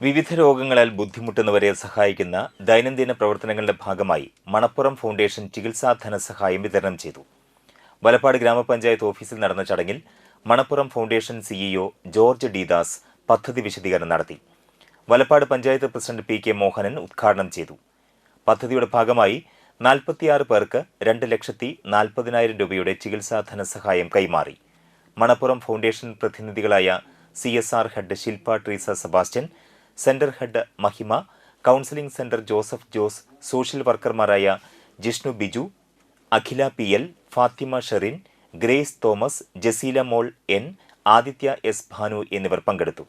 വിവിധ രോഗങ്ങളാൽ ബുദ്ധിമുട്ടുന്നവരെ സഹായിക്കുന്ന ദൈനംദിന പ്രവർത്തനങ്ങളുടെ ഭാഗമായി മണപ്പുറം ഫൗണ്ടേഷൻ ചികിത്സാ ധനസഹായം വിതരണം ചെയ്തു. വലപ്പാട് ഗ്രാമപഞ്ചായത്ത് ഓഫീസിൽ നടന്ന ചടങ്ങിൽ Manappuram foundation CEO George Deedas പദ്ധതി വിശദീകരണം നടത്തി. Valappad panchayat president P K Mohanan ഉദ്ഘാടനം ചെയ്തു. പദ്ധതിയുടെ ഭാഗമായി നാൽപ്പത്തിയാറ് പേർക്ക് രണ്ട് ലക്ഷത്തി നാൽപ്പതിനായിരം രൂപയുടെ ചികിത്സാ ധനസഹായം കൈമാറി. Manappuram foundation പ്രതിനിധികളായ C S R head Shilpa Treesa Sebastian centre head Mahima counselling centre Joseph Jose social വർക്കർമാരായ Jishnu Biju Akhila P L Fathima Sherin Grace Thomas Jaseela Mol N Aditya S Bhanu എന്നിവർ പങ്കെടുത്തു.